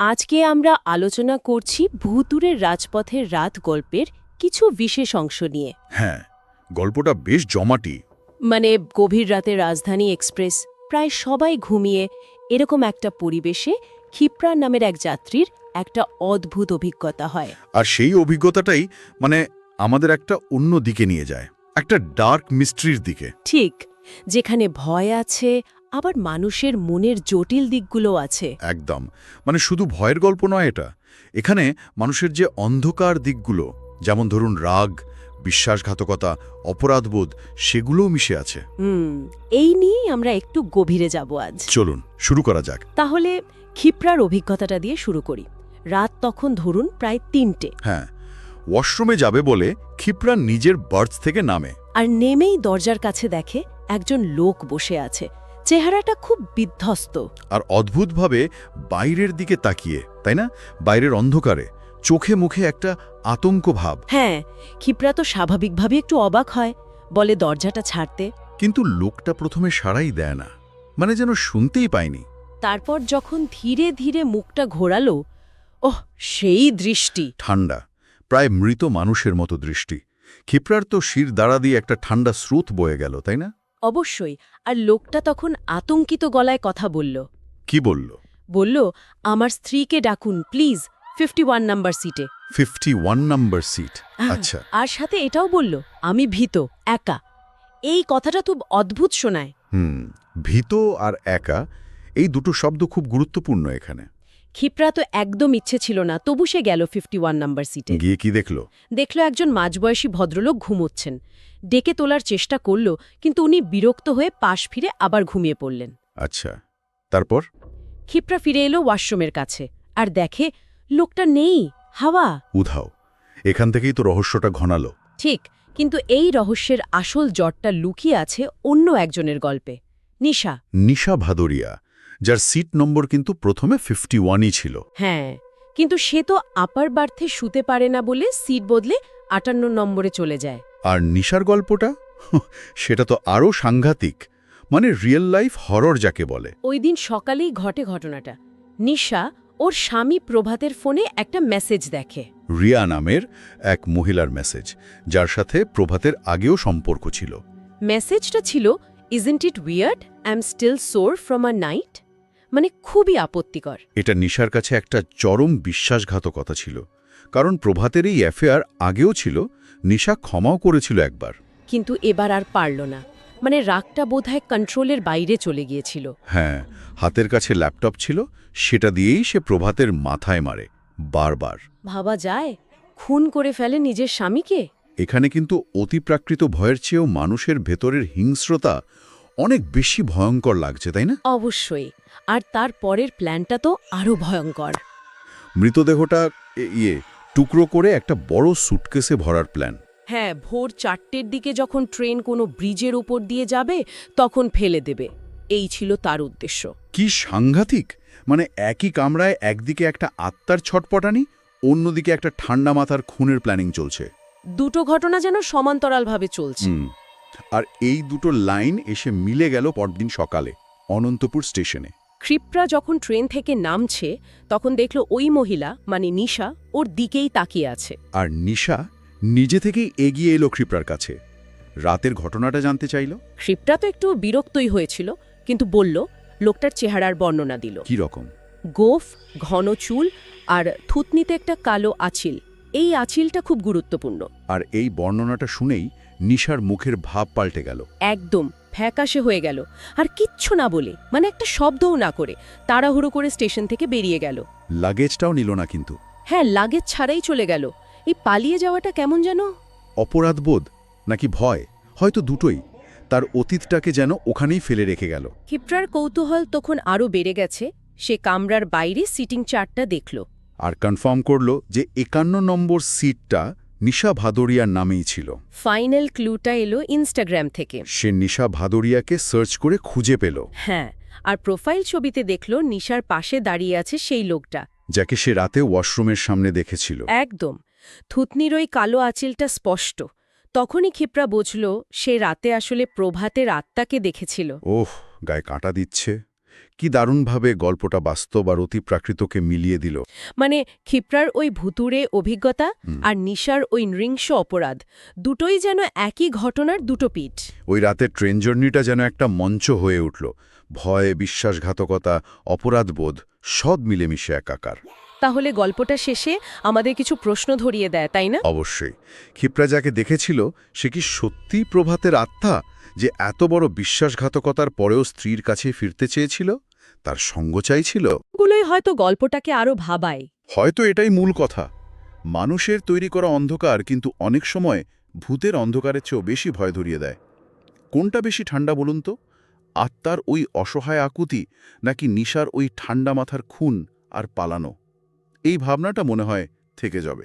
আজকে আমরা আলোচনা করছি ভুতুরের রাজপথের রাত গল্পের কিছু বিশেষ অংশ নিয়ে। হ্যাঁ গল্পটা বেশ জমাটি। মানে গভীর রাতে রাজধানী এক্সপ্রেস প্রায় সবাই ঘুমিয়ে এরকম একটা পরিবেশে ক্ষিপ্রা নামের এক যাত্রীর একটা অদ্ভুত অভিজ্ঞতা হয়। আর সেই অভিজ্ঞতাটাই মানে আমাদের একটা অন্য দিকে নিয়ে যায় একটা ডার্ক মিস্ট্রির দিকে। ঠিক যেখানে ভয় আছে আবার মানুষের মনের জটিল দিকগুলো আছে। একদম। মানে শুধু ভয়ের গল্প নয় এটা। এখানে মানুষের যে অন্ধকার দিকগুলো যেমন ধরুন রাগ বিশ্বাসঘাতকতা অপরাধবোধ সেগুলোও মিশে আছে। হুম এই নিয়েই আমরা একটু গভীরে যাব আজ। চলুন শুরু করা যাক। তাহলে ক্ষিপ্রার অভিজ্ঞতাটা দিয়ে শুরু করি। রাত তখন ধরুন প্রায় তিনটে। হ্যাঁ ওয়াশরুমে যাবে বলে ক্ষিপ্রা নিজের বার্থ থেকে নামে। আর নেমেই দরজার কাছে দেখে একজন লোক বসে আছে। চেহারাটা খুব বিধ্বস্ত। আর অদ্ভুতভাবে বাইরের দিকে তাকিয়ে তাই না? বাইরের অন্ধকারে চোখে মুখে একটা আতঙ্ক ভাব হ্যাঁ ক্ষিপ্রা তো স্বাভাবিকভাবে একটু অবাক হয় বলে দরজাটা ছাড়তে। কিন্তু লোকটা প্রথমে সাড়াই দেয় না মানে যেন শুনতেই পায়নি। তারপর যখন ধীরে ধীরে মুখটা ঘোরালো ওহ সেই দৃষ্টি। ঠান্ডা প্রায় মৃত মানুষের মতো দৃষ্টি। ক্ষিপ্রার তো শির দাঁড়া দিয়ে একটা ঠান্ডা স্রোত বয়ে গেল তাই না? অবশ্যই আর লোকটা তখন আতঙ্কিত গলায় কথা বলল। কি বলল? বলল আমার স্ত্রীকে ডাকুন প্লিজ ফিফটি ওয়ান নাম্বার সিটে ফিফটি ওয়ান নাম্বার সিট আচ্ছা। আর সাথে এটাও বলল আমি ভীত একা। এই কথাটা খুব অদ্ভুত শোনায়। হুম ভীত আর একা এই দুটো শব্দ খুব গুরুত্বপূর্ণ এখানে। ক্ষিপ্রা তো একদম ইচ্ছে ছিল না তবু সে গেল ফিফটি ওয়ান নাম্বার সিটে গিয়ে কি দেখল? দেখল একজন মাঝবয়সী ভদ্রলোক ঘুমোচ্ছেন। ডেকে তোলার চেষ্টা করল কিন্তু উনি বিরক্ত হয়ে পাশ ফিরে আবার ঘুমিয়ে পড়লেন। আচ্ছা তারপর? ক্ষিপ্রা ফিরে এলো ওয়াশরুমের কাছে আর দেখে লোকটা নেই হাওয়া। উধাও এখান থেকেই তো রহস্যটা ঘনালো। ঠিক কিন্তু এই রহস্যের আসল জটটা লুকিয়ে আছে অন্য একজনের গল্পে। নিশা। নিশা ভাদরিয়া যার সিট নম্বর কিন্তু প্রথমে ফিফটি ওয়ানই ছিল। হ্যাঁ কিন্তু সে তো আপার বার্থে শুতে পারে না বলে সিট বদলে আটান্ন নম্বরে চলে যায়। আর নিশার গল্পটা? সেটা তো আরও সাংঘাতিক মানে রিয়েল লাইফ হরর যাকে বলে। ওই দিন সকালেই ঘটে ঘটনাটা। নিশা ওর স্বামী প্রভাতের ফোনে একটা মেসেজ দেখে। রিয়া নামের এক মহিলার মেসেজ যার সাথে প্রভাতের আগেও সম্পর্ক ছিল। মেসেজটা ছিল isn't it weird I am still sore from a night মানে খুবই আপত্তিকর। এটা নিশার কাছে একটা চরম বিশ্বাসঘাতকতা ছিল। কারণ প্রভাতের এই অ্যাফেয়ার আগেও ছিল নিশা ক্ষমাও করেছিল একবার। কিন্তু এবার আর পারল না। মানে রাগটা বোধহয় কন্ট্রোলের বাইরে চলে গিয়েছিল। হ্যাঁ হাতের কাছে ল্যাপটপ ছিল সেটা দিয়েই সে প্রভাতের মাথায় মারে বারবার। ভাবা যায়? খুন করে ফেলে নিজের স্বামীকে? এখানে কিন্তু অতিপ্রাকৃত ভয়ের চেয়েও মানুষের ভেতরের হিংস্রতা অনেক বেশি ভয়ঙ্কর লাগছে তাই না? অবশ্যই। আর তার পরের প্ল্যানটা তো আরও ভয়ঙ্কর। মৃতদেহটা ইয়ে টুকরো করে একটা বড় সুটকেসে ভরার প্ল্যান হ্যাঁ ভোর চারটের দিকে যখন ট্রেন কোনো ব্রিজের উপর দিয়ে যাবে তখন ফেলে দেবে। এই ছিল তার উদ্দেশ্য। কি সাংঘাতিক! মানে একই কামরায় একদিকে একটা আত্মার ছটপটানি অন্যদিকে একটা ঠান্ডা মাথার খুনের প্ল্যানিং চলছে। দুটো ঘটনা যেন সমান্তরালভাবে চলছে। আর এই দুটো লাইন এসে মিলে গেল পরদিন সকালে অনন্তপুর স্টেশনে। ক্ষিপ্রা যখন ট্রেন থেকে নামছে তখন দেখল ওই মহিলা মানে নিশা ওর দিকেই তাকিয়ে আছে। আর নিশা নিজে থেকেই এগিয়ে এলো কৃপরার কাছে। রাতের ঘটনাটা জানতে চাইল? ক্ষিপ্রা তো একটু বিরক্তই হয়েছিল কিন্তু বলল লোকটার চেহারার বর্ণনা দিল। কি রকম? গোফ ঘন চুল আর থুতনিতে একটা কালো আছিল এই আছিলটা খুব গুরুত্বপূর্ণ। আর এই বর্ণনাটা শুনেই নিশার মুখের ভাব পাল্টে গেল। একদম ফ্যাকাশে হয়ে গেল। আর কিচ্ছু না বলে মানে একটা শব্দও না করে তাড়াহুড়ো করে স্টেশন থেকে বেরিয়ে গেল। লাগেজটাও নিল না কিন্তু। হ্যাঁ লাগেজ ছাড়াই চলে গেল। এই পালিয়ে যাওয়াটা কেমন যেন? অপরাধবোধ নাকি ভয়? হয়তো দুটোই। তার অতীতটাকে যেন ওখানেই ফেলে রেখে গেল। ক্ষিপ্রার কৌতূহল তখন আরও বেড়ে গেছে। সে কামরার বাইরে সিটিং চার্টটা দেখল। আর কনফার্ম করল যে একান্ন নম্বর সিটটা নিশা ভাদরিয়ার নামেই ছিল। ফাইনাল ক্লুটা এলো ইনস্টাগ্রাম থেকে। সে নিশা ভাদরিয়াকে সার্চ করে খুঁজে পেল। হ্যাঁ আর প্রোফাইল ছবিতে দেখল নিশার পাশে দাঁড়িয়ে আছে সেই লোকটা। যাকে সে রাতে ওয়াশরুমের সামনে দেখেছিল। একদম। থুতনির ওই কালো আঁচিলটা স্পষ্ট। তখনই ক্ষিপ্রা বুঝল সে রাতে আসলে প্রভাতের আত্মাকে দেখেছিল। ওহ গায়ে কাঁটা দিচ্ছে। কি দারুণভাবে গল্পটা বাস্তব আর অতি প্রাকৃতকে মিলিয়ে দিল। মানে ক্ষিপ্রার ওই ভুতুরে অভিজ্ঞতা আর নিশার ওই নৃংস অপরাধ দুটোই যেন একই ঘটনার দুটো পিঠ। ওই রাতের ট্রেন জার্নিটা যেন একটা মঞ্চ হয়ে উঠল। ভয় বিশ্বাসঘাতকতা অপরাধবোধ সব মিলেমিশে একাকার। তাহলে গল্পটা শেষে আমাদের কিছু প্রশ্ন ধরিয়ে দেয় তাই না? অবশ্যই। ক্ষিপ্রা যাকে দেখেছিল সে কি সত্যিই প্রভাতের আত্মা? যে এত বড় বিশ্বাসঘাতকতার পরেও স্ত্রীর কাছে ফিরতে চেয়েছিল? তার সঙ্গ চাইছিল? গুলোই হয়তো গল্পটাকে আরও ভাবায়। হয়তো এটাই মূল কথা। মানুষের তৈরি করা অন্ধকার কিন্তু অনেক সময় ভূতের অন্ধকারের চেয়েও বেশি ভয় ধরিয়ে দেয়। কোনটা বেশি ঠান্ডা বলুন তো? আত্মার ওই অসহায় আকুতি নাকি নিশার ওই ঠান্ডা মাথার খুন আর পালানো? এই ভাবনাটা মনে হয় থেকে যাবে।